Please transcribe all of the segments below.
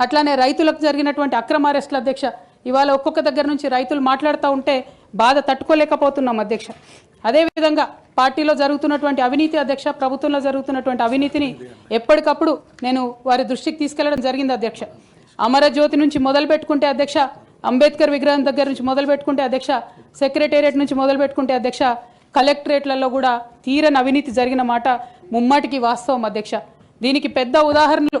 అట్లానే రైతులకు జరిగినటువంటి అక్రమ అరెస్టులు అధ్యక్ష ఇవాళ ఒక్కొక్క దగ్గర నుంచి రైతులు మాట్లాడుతూ ఉంటే బాధ తట్టుకోలేకపోతున్నాం అధ్యక్ష. అదేవిధంగా పార్టీలో జరుగుతున్నటువంటి అవినీతి అధ్యక్ష ప్రభుత్వంలో జరుగుతున్నటువంటి అవినీతిని ఎప్పటికప్పుడు నేను వారి దృష్టికి తీసుకెళ్ళడం జరిగింది అధ్యక్ష. అమరజ్యోతి నుంచి మొదలు పెట్టుకుంటే అధ్యక్ష అంబేద్కర్ విగ్రహం దగ్గర నుంచి మొదలు పెట్టుకుంటే అధ్యక్ష సెక్రటేరియట్ నుంచి మొదలు పెట్టుకుంటే అధ్యక్ష కలెక్టరేట్లలో కూడా తీరని అవినీతి జరిగిన మాట ముమ్మాటికి వాస్తవం అధ్యక్ష. దీనికి పెద్ద ఉదాహరణలు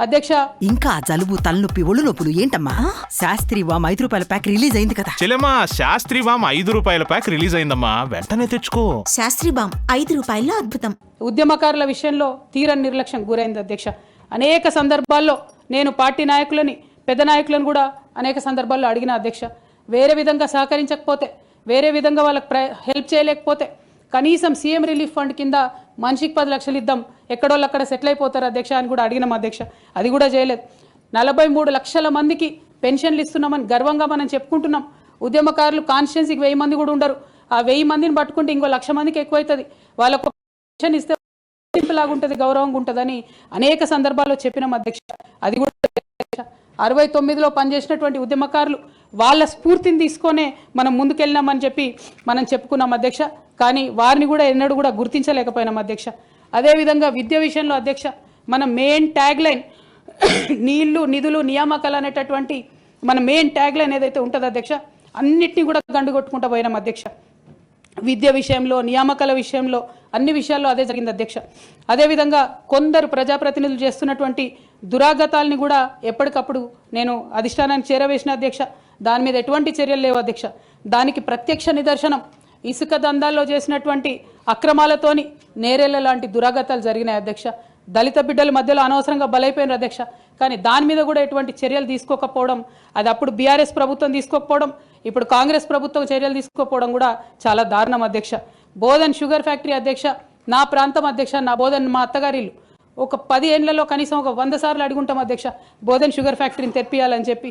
అధ్యక్ష. ఇంకా జలుబు తలనొప్పి ఒళ్ళు నొప్పులు ఏంటమ్మా? శాస్త్రి వామ్ ఐదు రూపాయల ప్యాక్ రిలీజ్ అయింది కదా. చెల్లెమ్మా శాస్త్రి వామ్ ఐదు రూపాయల ప్యాక్ రిలీజ్ అయిందమ్మా. వెంటనే తెచ్చుకో. శాస్త్రి బామ్ ఐదు రూపాయల్లో అద్భుతం. ఉద్యమకారుల విషయంలో తీరని నిర్లక్ష్యం గురైంది అధ్యక్ష. అనేక సందర్భాల్లో నేను పార్టీ నాయకులని పెద్ద నాయకులను కూడా అనేక సందర్భాల్లో అడిగిన అధ్యక్ష. వేరే విధంగా సహకరించకపోతే వేరే విధంగా వాళ్ళకి ప్ర హెల్ప్ చేయలేకపోతే కనీసం సీఎం రిలీఫ్ ఫండ్ కింద మనిషికి పది లక్షలు ఇద్దాం. ఎక్కడోళ్ళు అక్కడ సెటిల్ అయిపోతారు అధ్యక్ష అని కూడా అడిగినాం అధ్యక్ష. అది కూడా చేయలేదు. నలభై మూడు లక్షల మందికి పెన్షన్లు ఇస్తున్నామని గర్వంగా మనం చెప్పుకుంటున్నాం. ఉద్యమకారులు కాన్స్టిట్యున్సీకి వెయ్యి మంది కూడా ఉండరు. ఆ వెయ్యి మందిని పట్టుకుంటే ఇంకో లక్ష మందికి ఎక్కువైతుంది. వాళ్ళకు పెన్షన్ ఇస్తే లాగా ఉంటుంది గౌరవంగా ఉంటుందని అనేక సందర్భాల్లో చెప్పినాం అధ్యక్ష. అది కూడా అరవై తొమ్మిదిలో పనిచేసినటువంటి ఉద్యమకారులు వాళ్ళ స్ఫూర్తిని తీసుకొనే మనం ముందుకెళ్ళినామని చెప్పి మనం చెప్పుకున్నాం అధ్యక్ష. కానీ వారిని కూడా ఎన్నడూ కూడా గుర్తించలేకపోయినాం అధ్యక్ష. అదేవిధంగా విద్య విషయంలో అధ్యక్ష మన మెయిన్ ట్యాగ్ లైన్ నీళ్ళు నిధులు నియామకాలు అనేటటువంటి మన మెయిన్ ట్యాగ్ లైన్ ఏదైతే ఉంటుందో అధ్యక్ష అన్నిటినీ కూడా గండుగొట్టుకుంటూ పోయినాం అధ్యక్ష. విద్య విషయంలో నియామకాల విషయంలో అన్ని విషయాల్లో అదే జరిగింది అధ్యక్ష. అదేవిధంగా కొందరు ప్రజాప్రతినిధులు చేస్తున్నటువంటి దురాగతాల్ని కూడా ఎప్పటికప్పుడు నేను అధిష్టానానికి చేరవేసిన అధ్యక్ష. దాని మీద ఎటువంటి చర్యలు లేవు అధ్యక్ష. దానికి ప్రత్యక్ష నిదర్శనం ఇసుక దందాల్లో చేసినటువంటి అక్రమాలతోని నేరేళ్ళ లాంటి దురాగతాలు జరిగినాయి అధ్యక్ష. దళిత బిడ్డల మధ్యలో అనవసరంగా బలైపోయిన అధ్యక్ష. కానీ దాని మీద కూడా ఎటువంటి చర్యలు తీసుకోకపోవడం అది అప్పుడు బీఆర్ఎస్ ప్రభుత్వం తీసుకోకపోవడం ఇప్పుడు కాంగ్రెస్ ప్రభుత్వం చర్యలు తీసుకోకపోవడం కూడా చాలా దారుణం అధ్యక్ష. బోధన్ షుగర్ ఫ్యాక్టరీ అధ్యక్ష నా ప్రాంతం అధ్యక్ష నా బోధన్ మా అత్తగారిల్లు. ఒక పది ఏళ్ళలో కనీసం ఒక వంద సార్లు అడుగుంటాం అధ్యక్ష బోధన్ షుగర్ ఫ్యాక్టరీని తెప్పియాలని చెప్పి.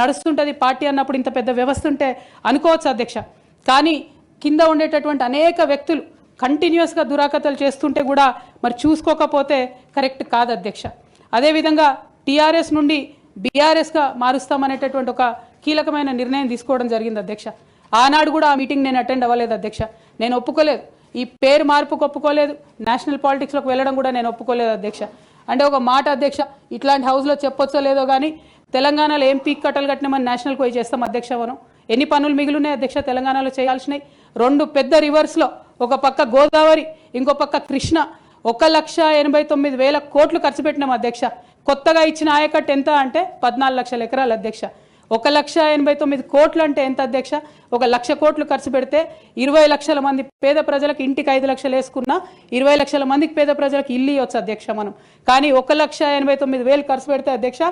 నడుస్తుంటుంది పార్టీ అన్నప్పుడు ఇంత పెద్ద వ్యవస్థ ఉంటే అనుకోవచ్చు అధ్యక్ష. కానీ కింద ఉండేటటువంటి అనేక వ్యక్తులు కంటిన్యూస్గా దురాకతలు చేస్తుంటే కూడా మరి చూసుకోకపోతే కరెక్ట్ కాదు అధ్యక్ష. అదేవిధంగా టీఆర్ఎస్ నుండి బీఆర్ఎస్గా మారుస్తామనేటటువంటి ఒక కీలకమైన నిర్ణయం తీసుకోవడం జరిగింది అధ్యక్ష. ఆనాడు కూడా ఆ మీటింగ్ నేను అటెండ్ అవ్వలేదు అధ్యక్ష. నేను ఒప్పుకోలేదు. ఈ పేరు మార్పుకు ఒప్పుకోలేదు. నేషనల్ పాలిటిక్స్లోకి వెళ్ళడం కూడా నేను ఒప్పుకోలేదు అధ్యక్ష. అంటే ఒక మాట అధ్యక్ష ఇట్లాంటి హౌస్లో చెప్పొచ్చో లేదో కానీ తెలంగాణలో ఏం పీక్ కట్టలు కట్టినామని నేషనల్ పోయి చేస్తాం అధ్యక్ష మనం ఎన్ని పనులు మిగిలినాయి అధ్యక్ష? తెలంగాణలో చేయాల్సినాయి రెండు పెద్ద రివర్స్లో ఒక పక్క గోదావరి ఇంకో పక్క కృష్ణ. ఒక లక్ష ఎనభై తొమ్మిది వేల కోట్లు ఖర్చు పెట్టినాం అధ్యక్ష. కొత్తగా ఇచ్చిన ఆయకట్టు ఎంత అంటే పద్నాలుగు లక్షల ఎకరాలు అధ్యక్ష. ఒక లక్ష ఎనభై తొమ్మిది కోట్లు అంటే ఎంత అధ్యక్ష? ఒక లక్ష కోట్లు ఖర్చు పెడితే ఇరవై లక్షల మంది పేద ప్రజలకు ఇంటికి ఐదు లక్షలు వేసుకున్నా ఇరవై లక్షల మందికి పేద ప్రజలకు ఇల్లు ఇవ్వచ్చు అధ్యక్ష మనం. కానీ ఒక లక్ష ఎనభై తొమ్మిది వేలు ఖర్చు పెడితే అధ్యక్ష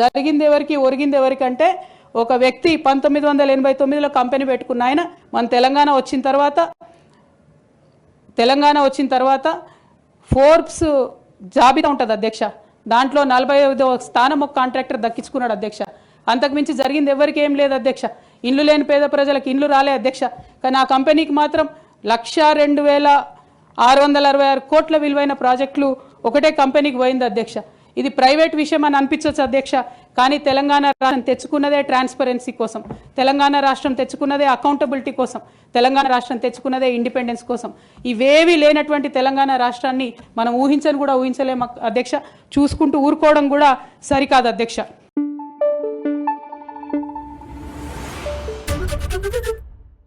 జరిగింది ఎవరికి ఒరిగింది ఎవరికంటే ఒక వ్యక్తి పంతొమ్మిది వందల ఎనభై తొమ్మిదిలో కంపెనీ పెట్టుకున్న ఆయన మన తెలంగాణ వచ్చిన తర్వాత తెలంగాణ వచ్చిన తర్వాత ఫోర్బ్స్ జాబితా ఉంటుంది అధ్యక్ష. దాంట్లో నలభై ఐదో స్థానం ఒక కాంట్రాక్టర్ దక్కించుకున్నాడు అధ్యక్ష. అంతకుమించి జరిగింది ఎవరికి ఏం లేదు అధ్యక్ష. ఇండ్లు లేని పేద ప్రజలకు ఇండ్లు రాలే అధ్యక్ష. కానీ ఆ కంపెనీకి మాత్రం లక్ష రెండు వేల ఆరు వందల అరవై ఆరు కోట్ల విలువైన ప్రాజెక్టులు ఒకటే కంపెనీకి పోయింది అధ్యక్ష. ఇది ప్రైవేట్ విషయం అని అనిపించవచ్చు అధ్యక్ష కానీ తెలంగాణ రాష్ట్రం తెచ్చుకున్నదే ట్రాన్స్పరెన్సీ కోసం తెలంగాణ రాష్ట్రం తెచ్చుకున్నదే అకౌంటబిలిటీ కోసం తెలంగాణ రాష్ట్రం తెచ్చుకున్నదే ఇండిపెండెన్స్ కోసం. ఇవేవి లేనటువంటి తెలంగాణ రాష్ట్రాన్ని మనం ఊహించని కూడా ఊహించలేము అధ్యక్ష చూసుకుంటూ ఊరుకోవడం కూడా సరికాదు అధ్యక్ష.